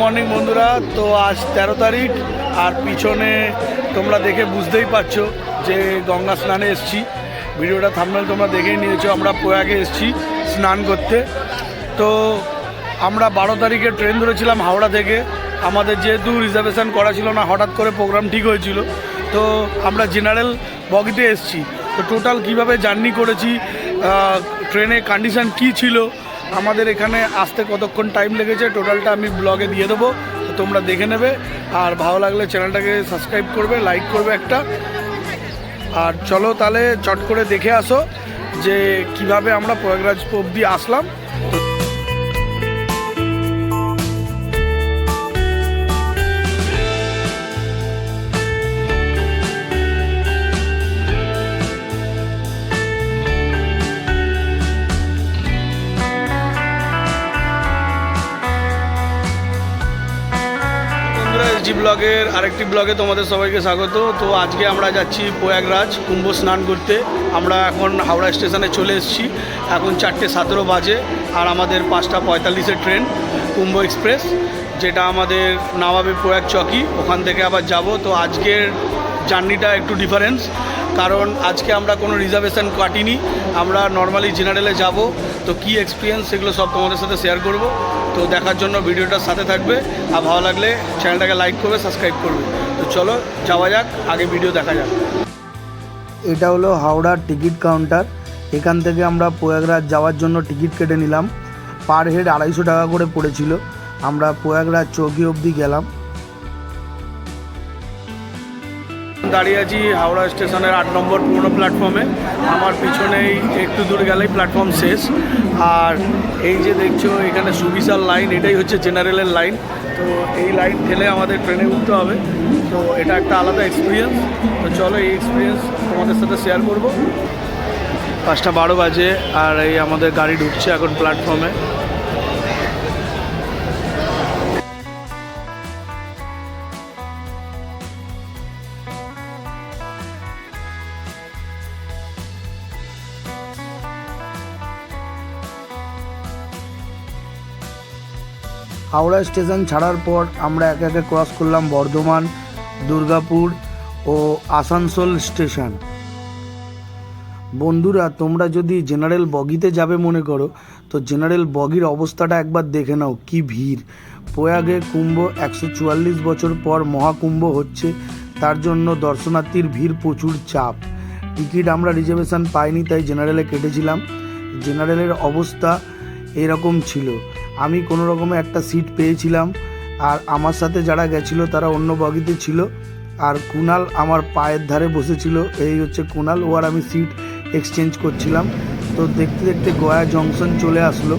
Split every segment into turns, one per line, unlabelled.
Morning বন্ধুরা, তো আজ তেরো তারিখ, আর পিছনে তোমরা দেখে বুঝতেই পারছ যে গঙ্গা স্নানে এসছি। ভিডিওটা থামনাল তোমরা দেখেই নিয়েছো, আমরা প্রয়াগে এসছি স্নান করতে। তো আমরা বারো তারিখে ট্রেন ধরেছিলাম হাওড়া থেকে। আমাদের যেহেতু রিজার্ভেশন করা ছিল না, হঠাৎ করে প্রোগ্রাম ঠিক হয়েছিল। তো আমরা জেনারেল বগিতে এসছি। তো টোটাল কীভাবে জার্নি করেছি ট্রেনে কন্ডিশন কি ছিল আমাদের এখানে আসতে কতক্ষণ টাইম লেগেছে টোটালটা আমি ব্লগে দিয়ে দেবো তোমরা দেখে নেবে। আর ভালো লাগলে চ্যানেলটাকে সাবস্ক্রাইব করবে লাইক করবে একটা। আর চলো তাহলে চট করে দেখে আসো যে কীভাবে আমরা প্রয়াগরাজ অব্দি আসলাম। ব্লগের আরেকটি ব্লগে তোমাদের সবাইকে স্বাগত। তো আজকে আমরা যাচ্ছি প্রয়াগরাজ কুম্ভ স্নান করতে। আমরা এখন হাওড়া স্টেশনে চলে এসেছি। এখন চারটে সতেরো বাজে আর আমাদের পাঁচটা পঁয়তাল্লিশের ট্রেন কুম্ভ এক্সপ্রেস, যেটা আমাদের নামাবে প্রয়াগ চকি, ওখান থেকে আবার যাব। তো আজকের জার্নিটা একটু ডিফারেন্স কারণ আজকে আমরা কোনো রিজার্ভেশন কাটিনি। আমরা নর্মালি জেনারেলে যাব। তো কি এক্সপিরিয়েন্স সেগুলো সব তোমাদের সাথে শেয়ার করব। তো দেখার জন্য ভিডিওটার সাথে থাকবে। আর ভালো লাগলে চ্যানেলটাকে লাইক করবে সাবস্ক্রাইব করবে। তো চলো, যাওয়া যাক, আগে ভিডিও দেখা যাক। এটা হলো হাওড়ার টিকিট কাউন্টার এখান থেকে আমরা প্রয়াগরাজ যাওয়ার জন্য টিকিট কেটে নিলাম। পার হেড আড়াইশো টাকা করে পড়েছিল। আমরা প্রয়াগরাজ চৌকি অবধি গেলাম। দাঁড়িয়ে আছি হাওড়া স্টেশনের আট নম্বর পুরনো প্ল্যাটফর্মে আমার পিছনেই একটু দূর গেলেই প্ল্যাটফর্ম শেষ। আর এই যে দেখছ, এখানে সুবিশাল লাইন এটাই হচ্ছে জেনারেলের লাইন তো এই লাইন ঠেলে আমাদের ট্রেনে উঠতে হবে। তো এটা একটা আলাদা এক্সপিরিয়েন্স তো চলো এই এক্সপিরিয়েন্স তোমাদের সাথে শেয়ার করব। পাঁচটা বারো বাজে, আর এই আমাদের গাড়ি ঢুকছে এখন প্ল্যাটফর্মে হাওড়া স্টেশন ছাড়ার পর আমরা একে একে ক্রস করলাম বর্ধমান, দুর্গাপুর ও আসানসোল স্টেশন। বন্ধুরা, তোমরা যদি জেনারেল বগিতে যাবে মনে করো, তো জেনারেল বগির অবস্থাটা একবার দেখে নাও, কি ভিড়। প্রয়াগে কুম্ভ একশো চুয়াল্লিশ বছর পর মহাকুম্ভ হচ্ছে, তার জন্য দর্শনার্থীর ভিড় প্রচুর চাপ। টিকিট আমরা রিজার্ভেশন পাইনি, তাই জেনারেলে কেটেছিলাম। জেনারেলের অবস্থা এরকম ছিল। আমি কোনো রকমে একটা সিট পেয়েছিলাম। আর আমার সাথে যারা গেছিল, তারা অন্য বগিতে ছিল। আর কুনাল আমার পায়ের ধারে বসেছিল। এই হচ্ছে কুনাল, ও আর আমি সিট এক্সচেঞ্জ করছিলাম। তো দেখতে দেখতে গয়া জংশন চলে আসলো।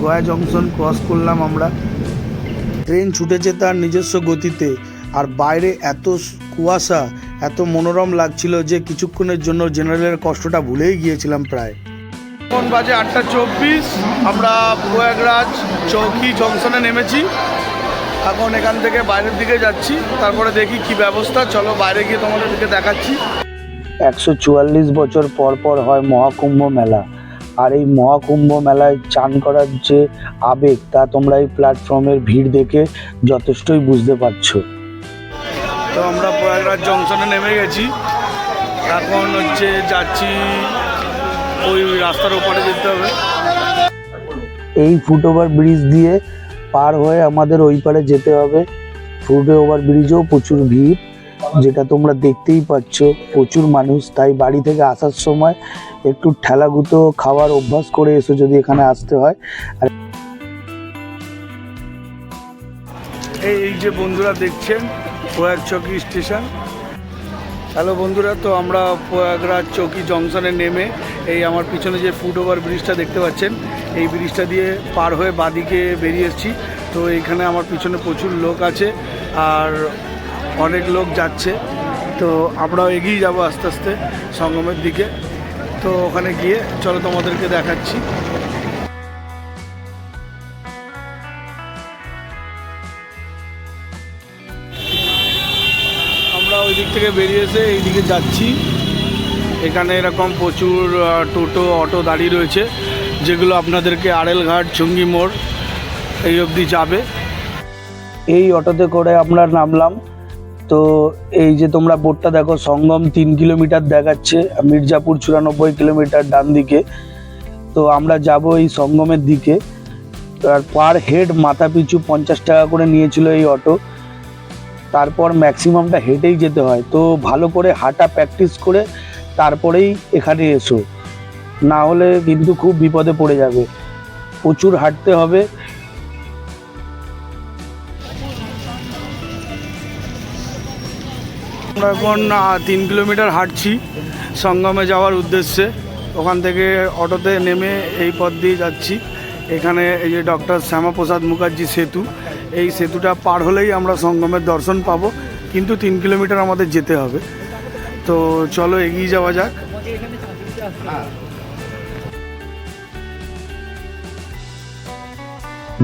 গয়া জংশন ক্রস করলাম আমরা। ট্রেন ছুটেছে তার নিজস্ব গতিতে। আর বাইরে এত কুয়াশা, এত মনোরম লাগছিল যে কিছুক্ষণের জন্য জেনারেলের কষ্টটা ভুলেই গিয়েছিলাম প্রায়। এখন বাজে আটটা চব্বিশ। আমরা প্রয়াগরাজ চৌকি জংশনে নেমেছি। এখন এখান থেকে বাইরের দিকে যাচ্ছি। তারপরে দেখি কি ব্যবস্থা। চলো বাইরে গিয়ে তোমাদেরকে দেখাচ্ছি। একশো চুয়াল্লিশ বছর পর পর হয় মহাকুম্ভ মেলা। আর এই মহাকুম্ভ মেলায় চান করার যে আবেগ তা তোমরা এই প্ল্যাটফর্মের ভিড় দেখে যথেষ্টই বুঝতে পারছ। তো আমরা প্রয়াগরাজ জংশনে নেমে গেছি। এখন হচ্ছে যাচ্ছি ওই রাস্তার ওপারে যেতে হবে। এই ফুট ওভার ব্রিজ দিয়ে পার হয়ে আমাদের ওই পারে যেতে হবে। ফুট ওভার ব্রিজেও প্রচুর ভিড় যেটা তোমরা দেখতেই পাচ্ছ প্রচুর মানুষ। তাই বাড়ি থেকে আসার সময় একটু ঠেলাগুতো খাওয়ার অভ্যাস করে এসো যদি এখানে আসতে হয়। আর এই এই যে বন্ধুরা দেখছেন প্রয়াগ চৌকি স্টেশন। হ্যালো বন্ধুরা তো আমরা প্রয়াগরাজ চৌকি জংশনে নেমে এই আমার পিছনে যে ফুট ওভার ব্রিজটা দেখতে পাচ্ছেন, এই ব্রিজটা দিয়ে পার হয়ে বাদিকে বেরিয়ে এসেছি। তো এইখানে আমার পিছনে প্রচুর লোক আছে আর অনেক লোক যাচ্ছে। তো আমরাও এগিয়ে যাব আস্তে আস্তে সঙ্গমের দিকে। তো ওখানে গিয়ে চলো তোমাদেরকে দেখাচ্ছি। আমরা ওই দিক থেকে বেরিয়ে এসে এই দিকে যাচ্ছি। এখানে এরকম প্রচুর টোটো, অটো দাঁড়িয়ে রয়েছে, যেগুলো আপনাদেরকে আড়েলঘাট চুঙ্গি মোড় এই অবধি যাবে। এই অটোতে করে আমরা নামলাম। তো এই যে তোমরা বোর্ডটা দেখো, সঙ্গম তিন কিলোমিটার দেখাচ্ছে, মির্জাপুর চুরানব্বই কিলোমিটার ডান দিকে। তো আমরা যাব এই সঙ্গমের দিকে। আর পার হেড মাথা পিছু পঞ্চাশ টাকা করে নিয়েছিল এই অটো। তারপর ম্যাক্সিমামটা হেঁটেই যেতে হয়। তো ভালো করে হাঁটা প্র্যাকটিস করে তারপরেই এখানে এসো। না হলে কিন্তু খুব বিপদে পড়ে যাবে। প্রচুর হাঁটতে হবে। আমরা এখন তিন কিলোমিটার হাঁটছি সঙ্গমে যাওয়ার উদ্দেশ্যে। ওখান থেকে অটোতে নেমে এই পথ দিয়ে যাচ্ছি। এখানে এই যে ডক্টর শ্যামাপ্রসাদ মুখার্জি সেতু, এই সেতুটা পার হলেই আমরা সঙ্গমের দর্শন পাবো। কিন্তু তিন কিলোমিটার আমাদের যেতে হবে। তো চলো এগিয়ে যাওয়া যাক।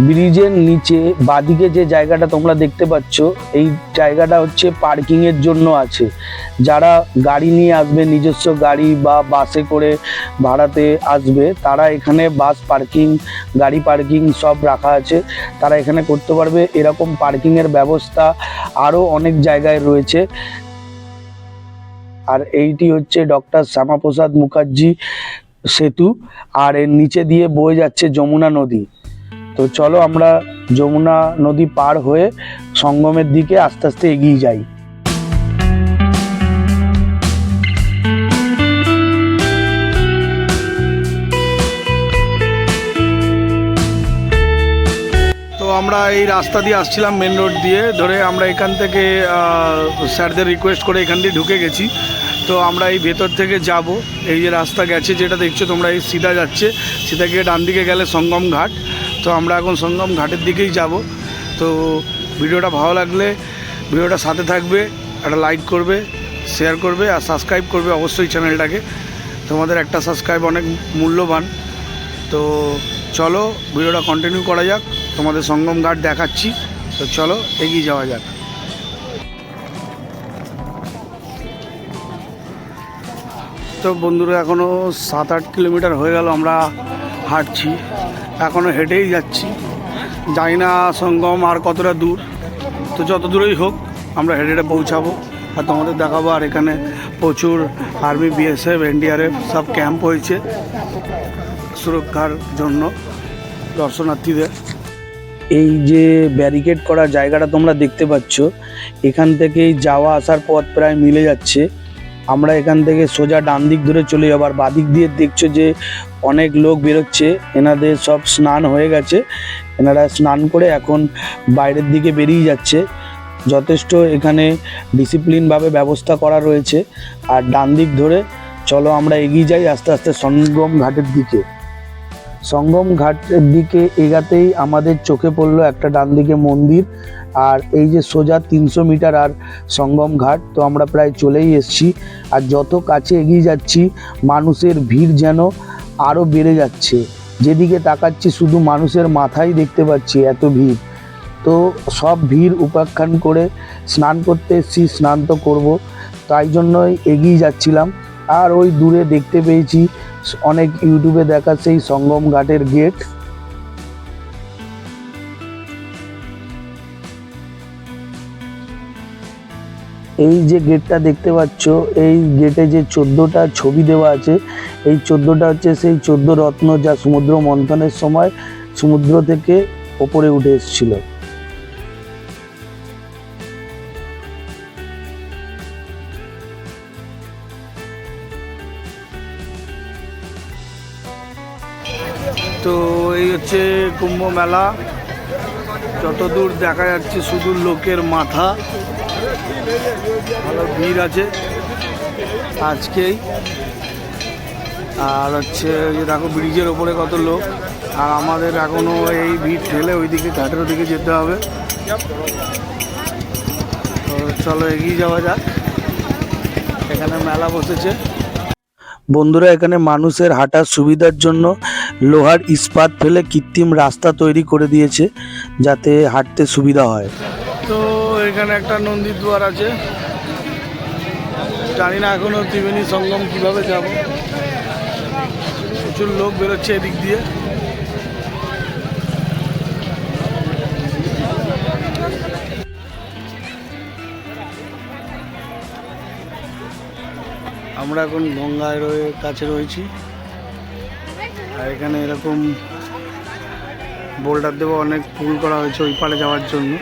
ব্রিজের নিচে বাদিকে যে জায়গাটা তোমরা দেখতে পাচ্ছ, এই জায়গাটা হচ্ছে পার্কিং এর জন্য আছে। যারা গাড়ি নিয়ে আসবে, নিজস্ব গাড়ি বা বাসে করে ভাড়াতে আসবে, তারা এখানে বাস পার্কিং, গাড়ি পার্কিং সব রাখা আছে। তারা এখানে করতে পারবে। এরকম পার্কিং এর ব্যবস্থা আরও অনেক জায়গায় রয়েছে। আর এইটি হচ্ছে ডক্টর শ্যামাপ্রসাদ মুখার্জি সেতু, আর এর নিচে দিয়ে বয়ে যাচ্ছে যমুনা নদী। তো চলো আমরা যমুনা নদী পার হয়ে সঙ্গমের দিকে আস্তে আস্তে এগিয়ে যাই। আমরা এই রাস্তা দিয়ে আসছিলাম মেন রোড দিয়ে। ধরে আমরা এখান থেকে স্যারদের রিকোয়েস্ট করে এখান দিয়ে ঢুকে গেছি। তো আমরা এই ভেতর থেকে যাব। এই যে রাস্তা গেছে, যেটা দেখছ তোমরা, এই সিধা যাচ্ছে। সিধা গিয়ে ডান দিকে গেলে সঙ্গম ঘাট। তো আমরা এখন সঙ্গম ঘাটের দিকেই যাব। তো ভিডিওটা ভালো লাগলে ভিডিওটা সাথে থাকবে, একটা লাইক করবে শেয়ার করবে, আর সাবস্ক্রাইব করবে অবশ্যই চ্যানেলটাকে তোমাদের একটা সাবস্ক্রাইব অনেক মূল্যবান। তো চলো, ভিডিওটা কন্টিনিউ করা যাক। তোমাদের সঙ্গম ঘাট দেখাচ্ছি। তো চলো, এগিয়ে যাওয়া যাক। তো বন্ধুরা এখনও সাত আট কিলোমিটার হয়ে গেল আমরা হাঁটছি। এখনও হেঁটেই যাচ্ছি। জানি না সঙ্গম আর কতটা দূর। তো যত দূরেই হোক, আমরা হেঁটে হেঁটে পৌঁছাবো। আর তোমাদের দেখাবো, আর এখানে প্রচুর আর্মি, বিএসএফ, এনডিআরএফ সব ক্যাম্প হয়েছে সুরক্ষার জন্য দর্শনার্থীদের। এই যে ব্যারিকেড করা জায়গাটা তোমরা দেখতে পাচ্ছ, এখান থেকেই যাওয়া আসার পথ প্রায় মিলে যাচ্ছে। আমরা এখান থেকে সোজা ডান দিক ধরে চলে যাব, আর বাদিক দিয়ে দেখছ যে অনেক লোক বেরোচ্ছে, এনাদের সব স্নান হয়ে গেছে। এনারা স্নান করে এখন বাইরের দিকে বেরিয়ে যাচ্ছে। যথেষ্ট এখানে ডিসিপ্লিনভাবে ব্যবস্থা করা রয়েছে। আর ডান দিক ধরে চলো আমরা এগিয়ে যাই আস্তে আস্তে সঙ্গম ঘাটের দিকে। সঙ্গম ঘাটের দিকে এগাতেই আমাদের চোখে পড়ল একটা ডান দিকে মন্দির, আর এই যে সোজা তিনশো মিটার আর সঙ্গম ঘাট, তো আমরা প্রায় চলেই এসেছি। আর যত কাছে এগিয়ে যাচ্ছি, মানুষের ভিড় যেন আরও বেড়ে যাচ্ছে। যেদিকে তাকাচ্ছি, শুধু মানুষের মাথাই দেখতে পাচ্ছি এত ভিড়। তো সব ভিড় উপাখ্যান করে স্নান করতে এসেছি, স্নান তো করব, তাই জন্যই এগিয়ে যাচ্ছিলাম। আর ওই দূরে দেখতে পেয়েছি অনেক ইউটিউবে দেখা সেই সঙ্গম ঘাটের গেট এই যে গেটটা দেখতে পাচ্ছ, এই গেটে যে চোদ্দোটা ছবি দেওয়া আছে, এই চোদ্দোটা হচ্ছে সেই চোদ্দ রত্ন যা সমুদ্র মন্থনের সময় সমুদ্র থেকে ওপরে উঠে এসেছিল। তো এই হচ্ছে কুম্ভ মেলা। যতদূর দেখা যাচ্ছে শুধু লোকের মাথা। ভালো ভিড় আছে আজকেই। আর হচ্ছে দেখো ব্রিজের ওপরে কত লোক। আর আমাদের এখনও এই ভিড় ঠেলে ওইদিকে ঘাটের ওদিকে যেতে হবে। তো চলো এগিয়ে যাওয়া যাক। এখানে মেলা বসেছে। বন্ধুরা, এখানে মানুষের হাঁটার সুবিধার জন্য লোহার ইস্পাত ফেলে কৃত্রিম রাস্তা তৈরি করে দিয়েছে যাতে হাঁটতে সুবিধা হয়। তো এখানে একটা নন্দী দুয়ার আছে। জানি না এখনও ত্রিবেণী সঙ্গম কীভাবে যাব। প্রচুর লোক বেরোচ্ছে এদিক দিয়ে। আমরা এখন গঙ্গায় রয়ে কাছে রয়েছি। আর এখানে এরকম বোল্ডার দেবো অনেক পুল করা হয়েছে ওই পারে যাওয়ার জন্য।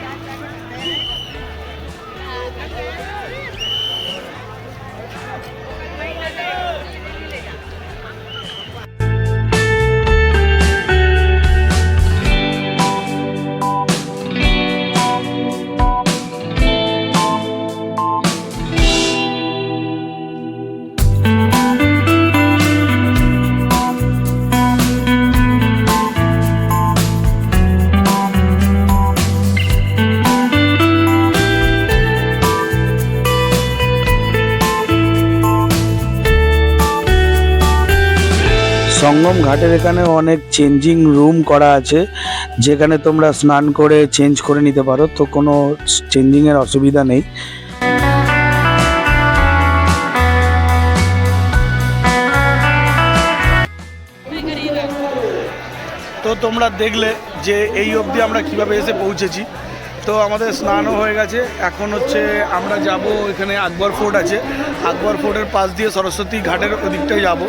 সঙ্গম ঘাটের এখানে অনেক চেঞ্জিং রুম করা আছে। যেখানে তোমরা স্নান করে চেঞ্জ করে নিতে পারো, তো কোনো চেঞ্জিংয়ের অসুবিধা নেই। তো তোমরা দেখলে যে এই অবধি আমরা কীভাবে এসে পৌঁছেছি। তো আমাদের স্নানও হয়ে গেছে। এখন হচ্ছে আমরা যাব এখানে আকবর ফোর্ট আছে। আকবর ফোর্টের পাশ দিয়ে সরস্বতী ঘাটের ওদিকটায় যাব।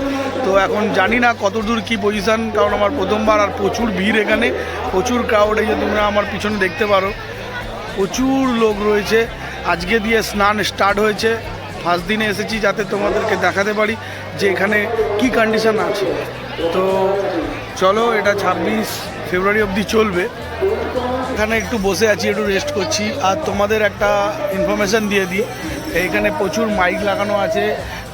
তো এখন জানি না কত দূর কী পজিশান কারণ আমার প্রথমবার আর প্রচুর ভিড় এখানে। প্রচুর ক্রাউড এই যে তোমরা আমার পিছনে দেখতে পারো। প্রচুর লোক রয়েছে। আজকে দিয়ে স্নান স্টার্ট হয়েছে। ফার্স্ট দিনে এসেছি যাতে তোমাদেরকে দেখাতে পারি যে এখানে কি কন্ডিশন আছে। তো চলো, এটা ছাব্বিশ ফেব্রুয়ারি অবধি চলবে। এখানে একটু বসে আছি, একটু রেস্ট করছি। আর তোমাদের একটা ইনফরমেশান দিয়ে দিই। এইখানে প্রচুর মাইক লাগানো আছে।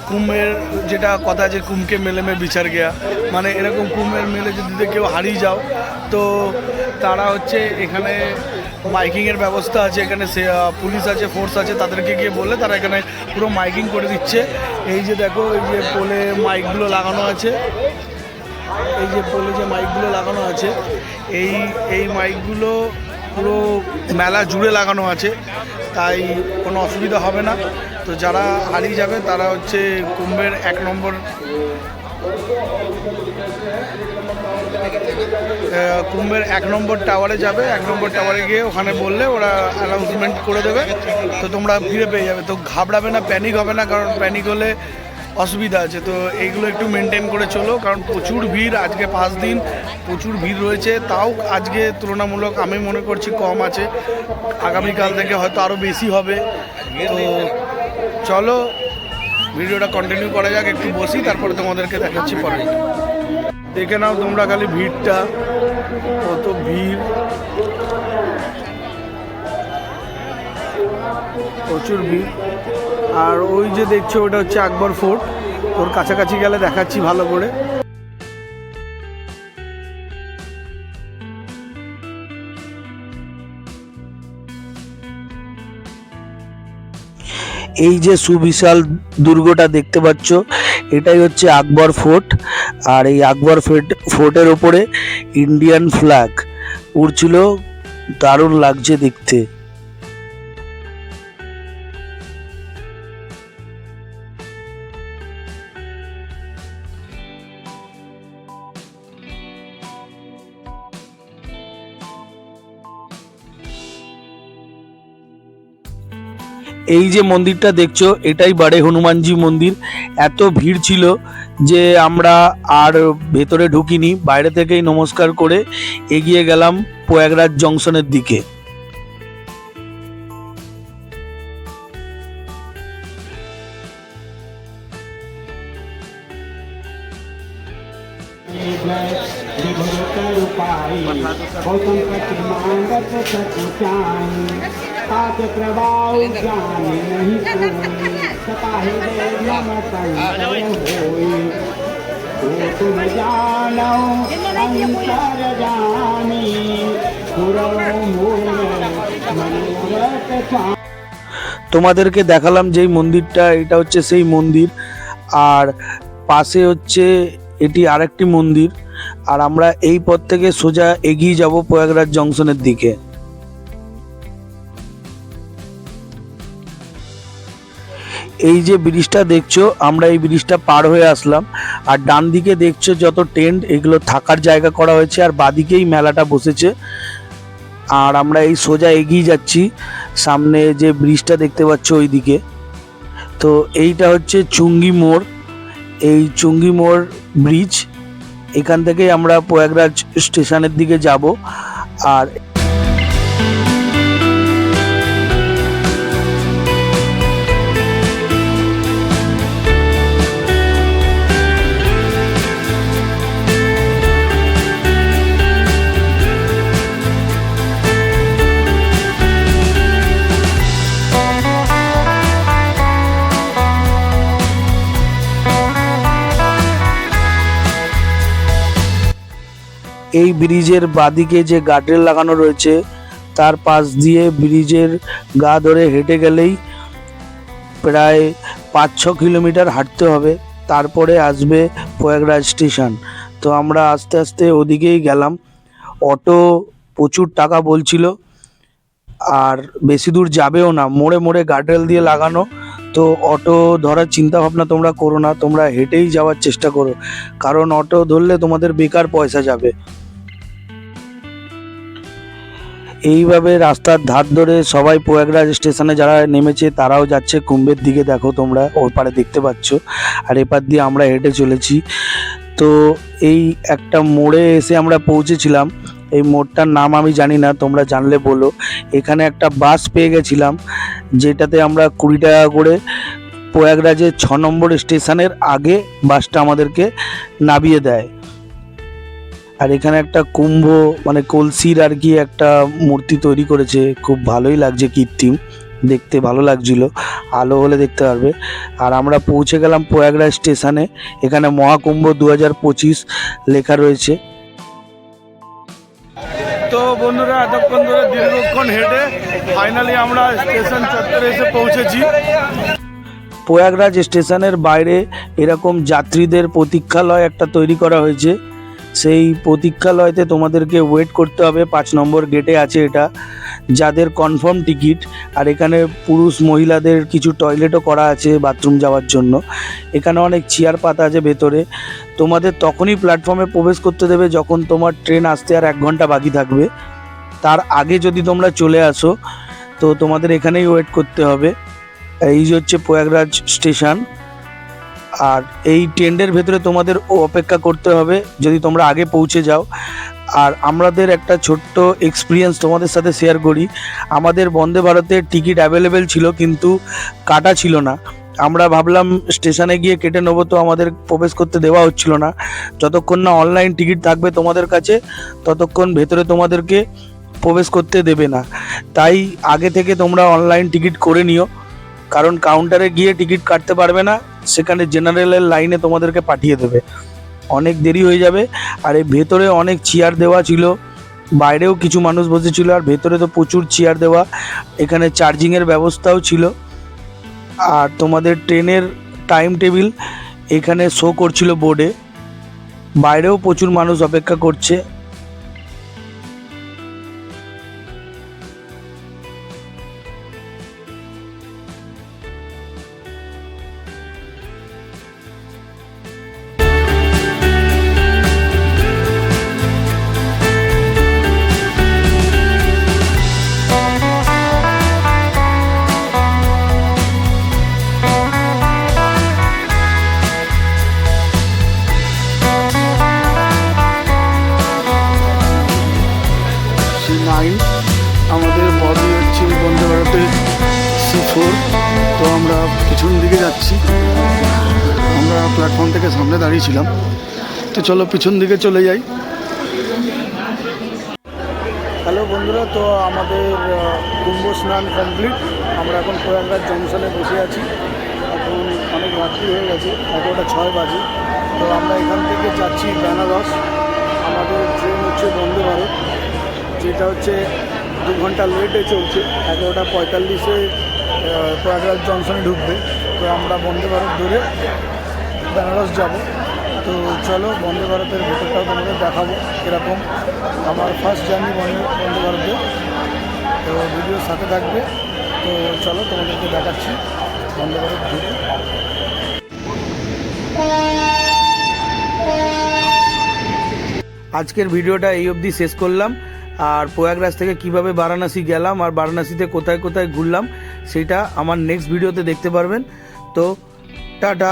কুম্ভের যেটা কথা আছে কুম্ভকে মেলে মে বিচার গেয়া। মানে এরকম কুম্ভের মেলে যদি কেউ হারিয়ে যাও, তো তারা হচ্ছে এখানে মাইকিংয়ের ব্যবস্থা আছে। এখানে সে পুলিশ আছে ফোর্স আছে, তাদেরকে গিয়ে বললে তারা এখানে পুরো মাইকিং করে দিচ্ছে। এই যে দেখো, এই যে পোলে মাইকগুলো লাগানো আছে। এই যে পোলে যে মাইকগুলো লাগানো আছে, এই এই মাইকগুলো পুরো মেলা জুড়ে লাগানো আছে, তাই কোনো অসুবিধা হবে না। তো যারা হারিয়ে যাবে, তারা হচ্ছে কুম্ভের এক নম্বর কুম্ভের এক নম্বর টাওয়ারে যাবে। এক নম্বর টাওয়ারে গিয়ে ওখানে বললে ওরা অ্যানাউন্সমেন্ট করে দেবে। তো তোমরা ফিরে পেয়ে যাবে। তো ঘাবড়াবে না প্যানিক হবে না, কারণ প্যানিক হলে অসুবিধা আছে। তো এইগুলো একটু মেনটেন করে চলো, কারণ প্রচুর ভিড় আজকে পাঁচ দিন, প্রচুর ভিড় রয়েছে। তাও আজকে তুলনামূলক আমি মনে করছি কম আছে। আগামীকাল থেকে হয়তো আরও বেশি হবে। তো চলো, ভিডিওটা কন্টিনিউ করা যাক, একটু বসি, তারপরে তোমাদেরকে দেখাচ্ছি পরে। দেখে নাও তোমরা খালি ভিড়টা, কত ভিড়। প্রচুর ভিড়। আর ওই যে দেখছ, ওটা হচ্ছে আকবর ফোর্ট। তোর কাছাকাছি গেলে দেখাচ্ছি ভালো করে। এই যে সুবিশাল দুর্গটা দেখতে পাচ্ছ, এটাই হচ্ছে আকবর ফোর্ট। আর এই আকবর ফোর্ট ফোর্টের ওপরে ইন্ডিয়ান ফ্ল্যাগ। উড়ছিল, দারুণ লাগছে দেখতে। এই যে মন্দিরটা দেখছ, এটাই বাড়ে হনুমানজি মন্দির। এত ভিড় ছিল যে আমরা আর ভেতরে ঢুকিনি, বাইরে থেকেই নমস্কার করে এগিয়ে গেলাম প্রয়াগরাজ জংশনের দিকে। তোমাদেরকে দেখালাম যেই মন্দিরটা, এটা হচ্ছে সেই মন্দির। আর পাশে হচ্ছে এটি আরেকটি মন্দির। আর আমরা এই পথ থেকে সোজা এগিয়ে যাব প্রয়াগরাজ জংশনের দিকে। এই যে ব্রিজটা দেখছ, আমরা এই ব্রিজটা পার হয়ে আসলাম। আর ডান দিকে দেখছ যত টেন্ট, এগুলো থাকার জায়গা করা হয়েছে, আর বাদিকেই মেলাটা বসেছে। আর আমরা এই সোজা এগিয়ে যাচ্ছি, সামনে যে ব্রিজটা দেখতে পাচ্ছ ওইদিকে। তো এইটা হচ্ছে চুঙ্গি মোড়। এই চুঙ্গি মোড় ব্রিজ, এখান থেকেই আমরা প্রয়াগরাজ স্টেশনের দিকে যাব। আর এই ব্রিজের বাদিকে যে গার্ডরেল লাগানো রয়েছে, তার পাশ দিয়ে ব্রিজের গা ধরে হেঁটে গেলেই প্রায় পাঁচ ছ কিলোমিটার হাঁটতে হবে, তারপরে আসবে প্রয়াগরাজ স্টেশন। তো আমরা আস্তে আস্তে ওদিকেই গেলাম। অটো প্রচুর টাকা বলছিল, আর বেশি দূর যাবেও না, মোড়ে মোড়ে গার্ডরেল দিয়ে লাগানো। তো অটো ধরার চিন্তা ভাবনা তোমরা করো না, তোমরা হেঁটেই যাওয়ার চেষ্টা করো। কারণ অটো ধরলে তোমাদের বেকার পয়সা যাবে। এইভাবে রাস্তার ধার ধরে সবাই প্রয়াগরাজ স্টেশনে যারা নেমেছে, তারাও যাচ্ছে। কুম্ভের দিকে দেখো তোমরা ওর পারে দেখতে পাচ্ছ। আর এপার দিয়ে আমরা হেঁটে চলেছি। তো এই একটা মোড়ে এসে আমরা পৌঁছেছিলাম। এই মোড়টার নাম আমি জানি না, তোমরা জানলে বলো। এখানে একটা বাস পেয়ে গেছিলাম, যেটাতে আমরা কুড়ি টাকা করে প্রয়াগরাজের ছ নম্বর স্টেশনের আগে বাসটা আমাদেরকে নামিয়ে দেয়। আর এখানে একটা কুম্ভ মানে কলসির আর কি একটা মূর্তি তৈরি করেছে। খুব ভালোই লাগছে কৃত্রিম দেখতে ভালো লাগছিল। আলো হলে দেখতে পারবে। আর আমরা পৌঁছে গেলাম প্রয়াগরাজ স্টেশনে। এখানে মহাকুম্ভ দু হাজার পঁচিশ লেখা রয়েছে।
তো বন্ধুরা এতক্ষণ ধরে দীর্ঘক্ষণ হেঁটে ফাইনালি আমরা স্টেশন চত্বরে এসে পৌঁছেছি।
প্রয়াগরাজ স্টেশনের বাইরে এরকম যাত্রীদের প্রতীক্ষালয় একটা তৈরি করা হয়েছে। সেই প্রতীক্ষালয়তে তোমাদেরকে ওয়েট করতে হবে। পাঁচ নম্বর গেটে আছে এটা, যাদের কনফার্ম টিকিট আর এখানে পুরুষ মহিলাদের কিছু টয়লেটও করা আছে বাথরুম যাওয়ার জন্য। এখানে অনেক চেয়ার পাতা আছে ভেতরে। তোমাদের তখনই প্ল্যাটফর্মে প্রবেশ করতে দেবে যখন তোমার ট্রেন আসতে আর এক ঘণ্টা বাকি থাকবে। তার আগে যদি তোমরা চলে আসো, তো তোমাদের এখানেই ওয়েট করতে হবে। এই হচ্ছে প্রয়াগরাজ স্টেশন আর এই ট্রেন্ডের ভেতরে তোমাদের অপেক্ষা করতে হবে, যদি তোমরা আগে পৌঁছে যাও। আর আমাদের একটা ছোট্ট এক্সপিরিয়েন্স তোমাদের সাথে শেয়ার করি। আমাদের বন্দে ভারতের টিকিট অ্যাভেলেবেল ছিল, কিন্তু কাটা ছিল না। আমরা ভাবলাম স্টেশনে গিয়ে কেটে নেব, তো আমাদের প্রবেশ করতে দেওয়া হচ্ছিল না। যতক্ষণ না অনলাইন টিকিট থাকবে তোমাদের কাছে, ততক্ষণ ভেতরে তোমাদেরকে প্রবেশ করতে দেবে না। তাই আগে থেকে তোমরা অনলাইন টিকিট করে নিও, কারণ কাউন্টারে গিয়ে টিকিট কাটতে পারবে না। সেখানে জেনারেলের লাইনে তোমাদেরকে পাঠিয়ে দেবে। অনেক দেরি হয়ে যাবে, আর এই ভেতরে অনেক চেয়ার দেওয়া ছিল। বাইরেও কিছু মানুষ বসেছিল, আর ভেতরে তো প্রচুর চেয়ার দেওয়া। এখানে চার্জিংয়ের ব্যবস্থাও ছিল। আর তোমাদের ট্রেনের টাইম টেবিল এখানে শো করছিল বোর্ডে বাইরেও প্রচুর মানুষ অপেক্ষা করছে। যাচ্ছি আমরা প্ল্যাটফর্ম থেকে সামনে দাঁড়িয়েছিলাম তো চলো পিছন দিকে চলে যাই। হ্যালো বন্ধুরা, তো আমাদের কুম্ভ স্নান কমপ্লিট আমরা এখন প্রয়াগরাজ জংশনে বসে আছি। এখন অনেক রাত্রি হয়ে গেছে, এগারোটা ছয় বাজে। তো আমরা এখান থেকে যাচ্ছি বেনারস। আমাদের ট্রেন হচ্ছে বন্দে ভারত, যেটা হচ্ছে দু ঘণ্টা লেটে চলছে। এগারোটা পঁয়তাল্লিশে প্রয়াগরাজ জংশনে ঢুকবে। তো আমরা বন্দে ভারত ধরে বেনারস যাব। তো চলো, বন্দে ভারতের ভেতরটাও তোমাদের দেখাবো এরকম আমার ফার্স্ট জার্নি বন্দে বন্দে ভারতে। তো ভিডিওর সাথে থাকবে। তো চলো, তোমাদেরকে দেখাচ্ছি বন্দে ভারত ঢুকে। আজকের ভিডিওটা এই অবধি শেষ করলাম। আর প্রয়াগরাজ থেকে কীভাবে বারাণসী গেলাম আর বারাণসীতে কোথায় কোথায় ঘুরলাম সেটা আমার নেক্সট ভিডিওতে দেখতে পারবেন। তো টাটা।